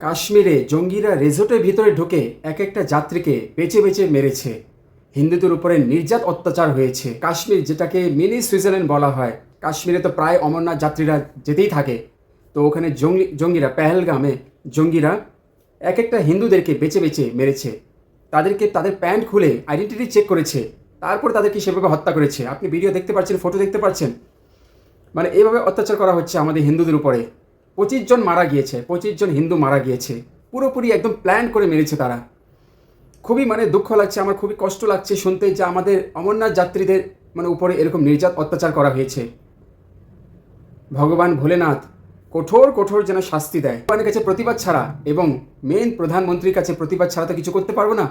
কাশ্মীরে জঙ্গিরা রেজোর্টের ভিতরে ঢুকে এক একটা যাত্রীকে বেঁচে বেঁচে মেরেছে। হিন্দুদের উপরে নির্যাত অত্যাচার হয়েছে। কাশ্মীর যেটাকে মিনি সুইজারল্যান্ড বলা হয়, কাশ্মীরে তো প্রায় অমরনাথ যাত্রীরা যেতেই থাকে। তো ওখানে জঙ্গি, জঙ্গিরা, পেহেলগামে জঙ্গিরা এক একটা হিন্দুদেরকে বেছে বেছে মেরেছে। তাদেরকে, তাদের প্যান্ট খুলে আইডেন্টিটি চেক করেছে। তারপর তাদেরকে সেভাবে হত্যা করেছে। আপনি ভিডিও দেখতে পাচ্ছেন ফটো দেখতে পাচ্ছেন। মানে এইভাবে অত্যাচার করা হচ্ছে আমাদের হিন্দুদের উপরে। পঁচিশ জন মারা গিয়েছে, পঁচিশ জন হিন্দু মারা গিয়েছে। পুরোপুরি একদম প্ল্যান করে মেরেছে তারা। খুবই মানে দুঃখ লাগছে, আমার খুবই কষ্ট লাগছে শুনতে যে আমাদের অমরনাথ যাত্রীদের মানে উপরে এরকম নির্যাত অত্যাচার করা হয়েছে। ভগবান ভোলেনাথ কঠোর কঠোর যেন শাস্তি দেয়। ভগবানের কাছে প্রতিবাদ ছাড়া এবং মেন প্রধানমন্ত্রীর কাছে প্রতিবাদ ছাড়া তো কিছু করতে পারব না,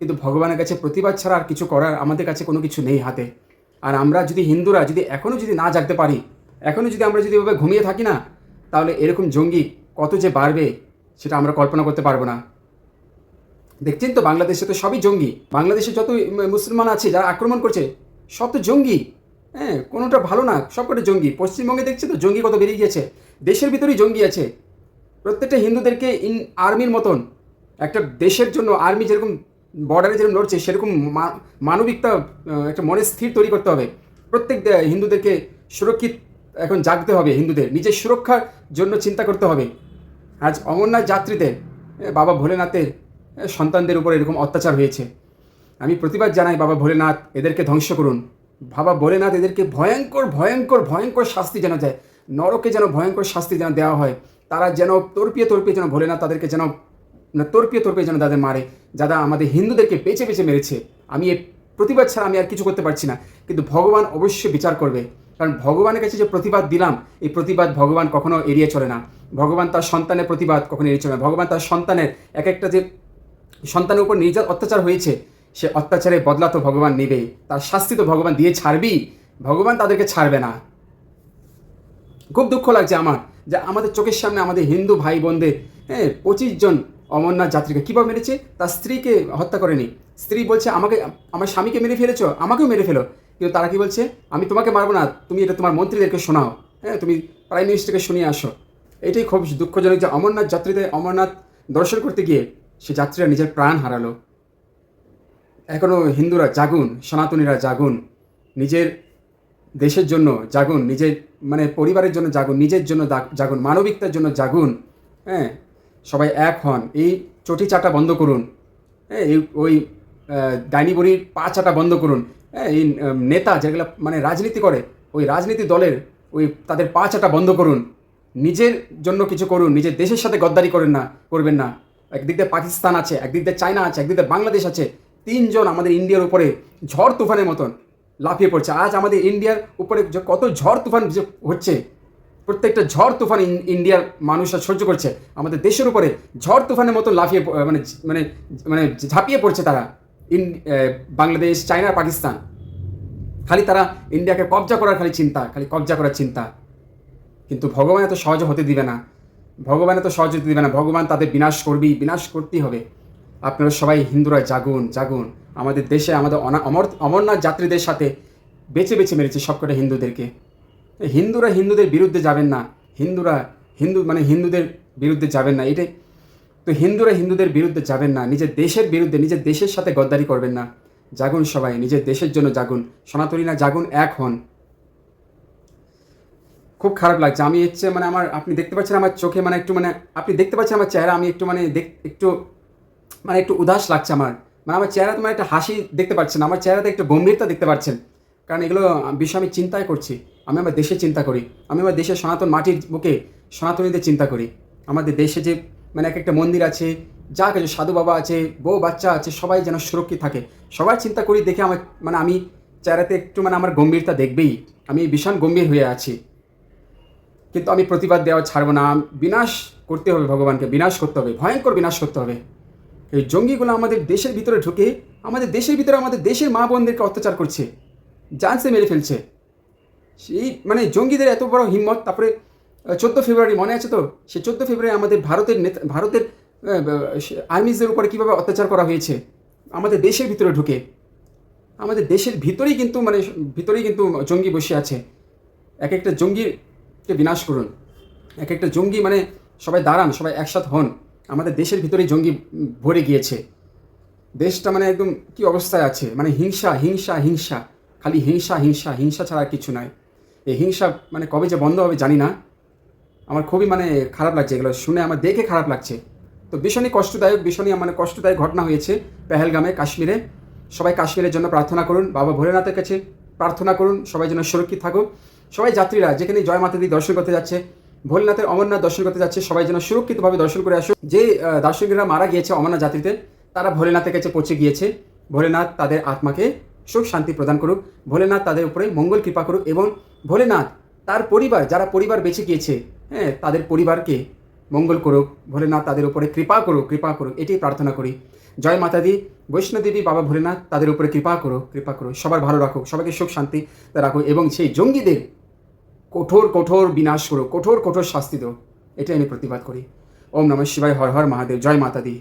কিন্তু ভগবানের কাছে প্রতিবাদ ছাড়া আর কিছু করার আমাদের কাছে কোনো কিছু নেই হাতে। আর আমরা যদি হিন্দুরা যদি এখনও যদি না জাগতে পারি এখনও যদি আমরা যদি এভাবে ঘুমিয়ে থাকি না তাহলে এরকম জঙ্গি কত যে বাড়বে সেটা আমরা কল্পনা করতে পারব না। দেখছেন তো বাংলাদেশে তো সবই জঙ্গি। বাংলাদেশে যত মুসলমান আছে, যারা আক্রমণ করছে, সব তো জঙ্গি। হ্যাঁ কোনোটা ভালো না, সবকটা জঙ্গি। পশ্চিমবঙ্গে দেখছে তো জঙ্গি কত বেরিয়ে গিয়েছে। দেশের ভিতরেই জঙ্গি আছে। প্রত্যেকটা হিন্দুদেরকে ইন আর্মির মতন, একটা দেশের জন্য আর্মি যেরকম বর্ডারে যেরকম লড়ছে, সেরকম মানবিকতা একটা মনে স্থির তৈরি করতে হবে। প্রত্যেক হিন্দুদেরকে সুরক্ষিত এখন জাগতে হবে হিন্দুদের। নিজের সুরক্ষার জন্য চিন্তা করতে হবে। আজ অমরনাথ যাত্রীদের বাবা ভোলেনাথের সন্তানদের উপর এরকম অত্যাচার হয়েছে। আমি প্রতিবাদ জানাই বাবা ভোলেনাথ, এদেরকে ধ্বংস করুন। বাবা ভোলেনাথ এদেরকে ভয়ঙ্কর ভয়ঙ্কর ভয়ঙ্কর শাস্তি যেন দেয়। নরকে যেন ভয়ঙ্কর শাস্তি যেন দেওয়া হয়। তারা যেন তর্পিয়ে তর্পিয়ে যেন ভোলেনাথ তাদেরকে যেন তর্পিয়ে তর্পিয়ে যেন তাদের মারে। যারা আমাদের হিন্দুদেরকে বেছে বেছে মেরেছে। আমি এই প্রতিবাদ ছাড়া আমি আর কিছু করতে পারছি না। কিন্তু ভগবান অবশ্যই বিচার করবে। কারণ ভগবানের কাছে যে প্রতিবাদ দিলাম, এই প্রতিবাদ ভগবান কখনো এড়িয়ে চলে না। ভগবান তার সন্তানের প্রতিবাদ কখনো এড়িয়ে চলে না। ভগবান তার সন্তানের এক একটা যে সন্তানের উপর নির্যাত অত্যাচার হয়েছে, সে অত্যাচারের বদলা তো ভগবান নেবে তার শাস্তি তো ভগবান দিয়ে ছাড়বি ভগবান তাদেরকে ছাড়বে না। খুব দুঃখ লাগছে আমার যে আমাদের চোখের সামনে আমাদের হিন্দু ভাই বোনদের হ্যাঁ পঁচিশ জন অমরনাথ যাত্রীকে কীভাবে মেরেছে? তার স্ত্রীকে হত্যা করেনি। স্ত্রী বলছে, আমাকে, আমার স্বামীকে মেরে ফেলেছ? আমাকেও মেরে ফেলো। কিন্তু তারা কি বলছে? আমি তোমাকে মারবো না, তুমি এটা তোমার মন্ত্রীদেরকে শোনাও। হ্যাঁ তুমি প্রাইম মিনিস্টারকে শুনিয়ে আসো। এটাই খুব দুঃখজনক যে অমরনাথ যাত্রীদের অমরনাথ দর্শন করতে গিয়ে সে যাত্রীরা নিজের প্রাণ হারালো। এখনও হিন্দুরা জাগুন, সনাতনীরা জাগুন, নিজের দেশের জন্য জাগুন, নিজের মানে পরিবারের জন্য জাগুন, নিজের জন্য জাগুন, মানবিকতার জন্য জাগুন হ্যাঁ সবাই এক হন। এই চটি চাটা বন্ধ করুন। হ্যাঁ এই ওই ডাইনি বড়ির পা চাটা বন্ধ করুন। এই নেতা যেগুলো মানে রাজনীতি করে, ওই রাজনীতি দলের ওই তাদের পা চাটা বন্ধ করুন। নিজের জন্য কিছু করুন, নিজের দেশের সাথে গদ্দারি করেন না, করবেন না। একদিক দিয়ে পাকিস্তান আছে, একদিক দিয়ে চায়না আছে, একদিক দিয়ে বাংলাদেশ আছে। তিনজন আমাদের ইন্ডিয়ার উপরে ঝড় তুফানের মতন লাফিয়ে পড়ছে। আজ আমাদের ইন্ডিয়ার উপরে যে কত ঝড় তুফান যে হচ্ছে, প্রত্যেকটা ঝড় তুফান ইন্ডিয়ার মানুষরা সহ্য করছে। আমাদের দেশের উপরে ঝড় তুফানের মতন লাফিয়ে মানে মানে মানে ঝাঁপিয়ে পড়ছে তারা। In Bangladesh, China, Pakistan. খালি তারা ইন্ডিয়াকে কবজা করার খালি চিন্তা, খালি কবজা করার চিন্তা। কিন্তু ভগবান এত সহজে হতে দিবে না। ভগবান এত সহজে হতে দিবে না। ভগবান তাদের বিনাশ করবেই, বিনাশ করতেই হবে। আপনারা সবাই হিন্দুরা, জাগুন জাগুন। আমাদের দেশে, আমাদের অনা- অমর, অমরনাথ যাত্রীদের সাথে বেছে বেছে মেরেছে সবকটা হিন্দুদেরকে। হিন্দুরা হিন্দুদের বিরুদ্ধে যাবেন না। হিন্দুরা হিন্দু মানে হিন্দুদের বিরুদ্ধে যাবেন না। এটাই তো হিন্দুরা হিন্দুদের বিরুদ্ধে যাবেন না, নিজের দেশের বিরুদ্ধে, নিজের দেশের সাথে গদ্দারি করবেন না। জাগুন সবাই, নিজের দেশের জন্য জাগুন। সনাতনীরা জাগুন এক হন। খুব খারাপ লাগছে। আমি হচ্ছে মানে আমার, আপনি দেখতে পাচ্ছেন আমার চোখে মানে একটু মানে আপনি দেখতে পাচ্ছেন আমার চেহারা, আমি একটু মানে দেখ, একটু মানে একটু উদাস লাগছে আমার। মানে আমার চেহারা তোমার একটা হাসি দেখতে পাচ্ছেন, আমার চেহারাতে একটু গম্ভীরতা দেখতে পাচ্ছেন। কারণ এগুলো বিষয় আমি চিন্তাই করছি। আমি আমার দেশের চিন্তা করি। আমি আমার দেশের সনাতন মাটির বুকে সনাতনীদের চিন্তা করি। আমাদের দেশে যে মানে এক একটা মন্দির আছে, যা কিছু সাধু বাবা আছে, বউ বাচ্চা আছে, সবাই যেন সুরক্ষিত থাকে। সবাই চিন্তা করি দেখে আমার মানে আমি চেহারাতে একটু মানে আমার গম্ভীরতা দেখবেই। আমি ভীষণ গম্ভীর হয়ে আছি। কিন্তু আমি প্রতিবাদ দেওয়া ছাড়বো না। বিনাশ করতে হবে ভগবানকে, বিনাশ করতে হবে। ভয়ঙ্কর বিনাশ করতে হবে। এই জঙ্গিগুলো আমাদের দেশের ভিতরে ঢুকে, আমাদের দেশের ভিতরে আমাদের দেশের মা বোনদেরকে অত্যাচার করছে। জানসে মেরে ফেলছে। সেই মানে জঙ্গিদের এত বড় হিম্মত, তারপরে চোদ্দ ফেব্রুয়ারি মনে আছে তো? সে চোদ্দ ফেব্রুয়ারি আমাদের ভারতের নেতা ভারতের আর্মিজদের উপরে কীভাবে অত্যাচার করা হয়েছে? আমাদের দেশের ভিতরে ঢুকে। আমাদের দেশের ভিতরেই কিন্তু মানে ভিতরেই কিন্তু জঙ্গি বসে আছে। এক একটা জঙ্গিকে বিনাশ করুন। এক একটা জঙ্গি মানে সবাই দাঁড়ান, সবাই একসাথে হন। আমাদের দেশের ভিতরেই জঙ্গি ভরে গিয়েছে। দেশটা মানে একদম কি অবস্থায় আছে? মানে হিংসা হিংসা হিংসা। খালি হিংসা হিংসা হিংসা ছাড়া কিছু নয়। এই হিংসা মানে কবে যে বন্ধ হবে জানি না। আমার খুবই মানে খারাপ লাগছে এগুলো শুনে, আমার দেখে খারাপ লাগছে। তো ভীষণই কষ্টদায়ক, ভীষণই মানে কষ্টদায়ক ঘটনা হয়েছে পেহেলগামে, কাশ্মীরে। সবাই কাশ্মীরের জন্য প্রার্থনা করুন, বাবা ভোলেনাথের কাছে প্রার্থনা করুন, সবাই যেন সুরক্ষিত থাকুক। সবাই যাত্রীরা যেখানে জয় মাতা দি দর্শন করতে যাচ্ছে, ভোলেনাথের অমরনাথ দর্শন করতে যাচ্ছে, সবাই যেন সুরক্ষিতভাবে দর্শন করে আসুক। যে দার্শনিকরা মারা গিয়েছে অমরনাথ যাত্রীতে, তারা ভোলেনাথের কাছে পৌঁছে গিয়েছে। ভোলেনাথ তাদের আত্মাকে সুখ, শান্তি প্রদান করুক। ভোলেনাথ তাদের উপরে মঙ্গল কৃপা করুক এবং ভোলেনাথ তার পরিবার, যারা পরিবার বেঁচে গিয়েছে হ্যাঁ তাদের পরিবারকে মঙ্গল করুক, ভোলেনাথ তাদের উপরে কৃপা করুক কৃপা করুক, এটাই প্রার্থনা করি। জয় মাতা দি বৈষ্ণোদেবী, বাবা ভোলেনাথ তাদের উপরে কৃপা করো কৃপা করো সবার ভালো রাখো সবাইকে সুখ শান্তি রাখো এবং সেই জঙ্গিদের কঠোর কঠোর বিনাশ করো কঠোর কঠোর শাস্তি দেও এটাই আমি প্রতিবাদ করি। ওম নমঃ শিবাই হর হর মহাদেব, জয় মাতা দি